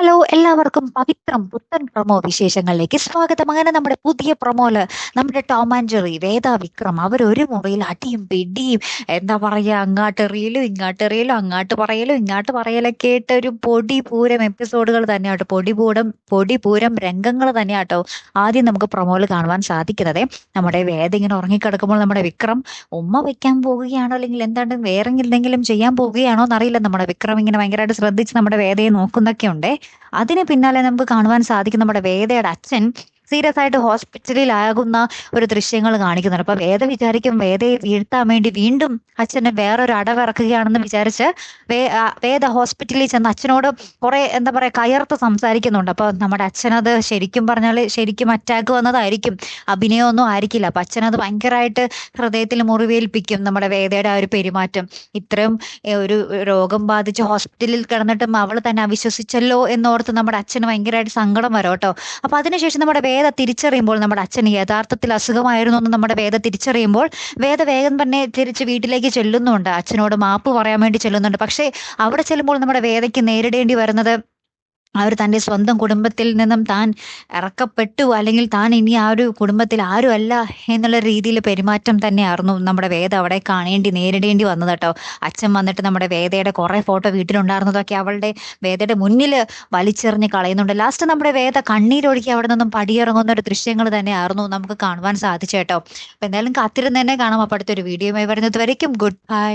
Hello എല്ലാവർക്കും പവിത്രം പുത്തൻ promo വിശേഷങ്ങളിലേക്ക് സ്വാഗതം. അങ്ങനെ നമ്മുടെ പുതിയ പ്രൊമോൽ നമ്മുടെ Tom and Jerry Veda Vikram അവരൊരു മുറിയിൽ അടിയും പിടിയും എന്താ പറയാ ഇങ്ങാട്ട് എറിയലും അങ്ങാട്ട് പറയലും ഇങ്ങാട്ട് പറയലൊക്കെ ആയിട്ട് ഒരു പൊടി പൂരം എപ്പിസോഡുകൾ തന്നെയാട്ടോ. പൊടി പൂരം പൊടി പൂരം രംഗങ്ങൾ തന്നെയാട്ടോ ആദ്യം നമുക്ക് പ്രൊമോയിൽ കാണുവാൻ സാധിക്കുന്നത്. നമ്മുടെ വേദ ഇങ്ങനെ ഉറങ്ങിക്കിടക്കുമ്പോൾ നമ്മുടെ വിക്രം ഉമ്മ വെക്കാൻ പോവുകയാണോ അല്ലെങ്കിൽ എന്താണ്ട് വേറെ എന്തെങ്കിലും ചെയ്യാൻ പോവുകയാണോ എന്നറിയില്ല. നമ്മുടെ വിക്രം ഇങ്ങനെ ഭയങ്കരമായിട്ട് ശ്രദ്ധിച്ച് നമ്മുടെ വേദയെ നോക്കുന്നൊക്കെ ഉണ്ട് അതിന് പിന്നാലെ നമുക്ക് കാണുവാൻ സാധിക്കും നമ്മുടെ വേദയുടെ അച്ഛൻ സീരിയസ് ആയിട്ട് ഹോസ്പിറ്റലിലാകുന്ന ഒരു ദൃശ്യങ്ങൾ കാണിക്കുന്നുണ്ട്. അപ്പൊ വേദ വിചാരിക്കും വേദയെ വീഴ്ത്താൻ വേണ്ടി വീണ്ടും അച്ഛനെ വേറൊരു അടവിറക്കുകയാണെന്ന് വിചാരിച്ച് വേ വേദ ഹോസ്പിറ്റലിൽ ചെന്ന് അച്ഛനോട് കുറെ എന്താ പറയാ കയർത്ത് സംസാരിക്കുന്നുണ്ട്. അപ്പൊ നമ്മുടെ അച്ഛനത് ശരിക്കും പറഞ്ഞാൽ ശരിക്കും അറ്റാക്ക് വന്നതായിരിക്കും. അഭിനയമൊന്നും ആയിരിക്കില്ല. അപ്പൊ അച്ഛനത് ഭയങ്കരമായിട്ട് ഹൃദയത്തിൽ മുറിവേൽപ്പിക്കും നമ്മുടെ വേദയുടെ ആ ഒരു പെരുമാറ്റം. ഇത്രയും ഒരു രോഗം ബാധിച്ച് ഹോസ്പിറ്റലിൽ കിടന്നിട്ടും അവൾ തന്നെ അവിശ്വസിച്ചല്ലോ എന്നോർത്ത് നമ്മുടെ അച്ഛന് ഭയങ്കരമായിട്ട് സങ്കടം വരും കേട്ടോ. അപ്പൊ അതിനുശേഷം നമ്മുടെ വേദ തിരിച്ചറിയുമ്പോൾ നമ്മുടെ അച്ഛന് യഥാർത്ഥത്തിൽ അസുഖമായിരുന്നു എന്ന് നമ്മുടെ വേദ തിരിച്ചറിയുമ്പോൾ വേദ വേഗം തന്നെ തിരിച്ച് വീട്ടിലേക്ക് ചെല്ലുന്നുണ്ട്. അച്ഛനോട് മാപ്പ് പറയാൻ വേണ്ടി ചെല്ലുന്നുണ്ട്. പക്ഷേ അവിടെ ചെല്ലുമ്പോൾ നമ്മുടെ വേദയ്ക്ക് നേരിടേണ്ടി വരുന്നത് തന്റെ തന്റെ സ്വന്തം കുടുംബത്തിൽ നിന്നും താൻ ഇറക്കപ്പെട്ടു അല്ലെങ്കിൽ താൻ ഇനി ആ ഒരു കുടുംബത്തിൽ ആരുമല്ല എന്നുള്ള രീതിയിൽ പെരുമാറ്റം തന്നെയായിരുന്നു നമ്മുടെ വേദ അവിടെ കാണേണ്ടി നേരിടേണ്ടി വന്നത് കേട്ടോ. അച്ഛൻ വന്നിട്ട് നമ്മുടെ വേദയുടെ കുറേ ഫോട്ടോ വീട്ടിലുണ്ടായിരുന്നതൊക്കെ അവളുടെ വേദയുടെ മുന്നിൽ വലിച്ചെറിഞ്ഞ് കളയുന്നുണ്ട്. ലാസ്റ്റ് നമ്മുടെ വേദ കണ്ണീരൊഴുക്കി അവിടെ നിന്നും പടിയിറങ്ങുന്ന ഒരു ദൃശ്യങ്ങൾ തന്നെയായിരുന്നു നമുക്ക് കാണുവാൻ സാധിച്ചു കേട്ടോ. അപ്പൊ എന്തായാലും കാത്തിരുന്ന് തന്നെ കാണാം. അപ്പോൾ അടുത്തൊരു വീഡിയോയുമായി വരുന്നത് വരയ്ക്കും ഗുഡ് ബൈ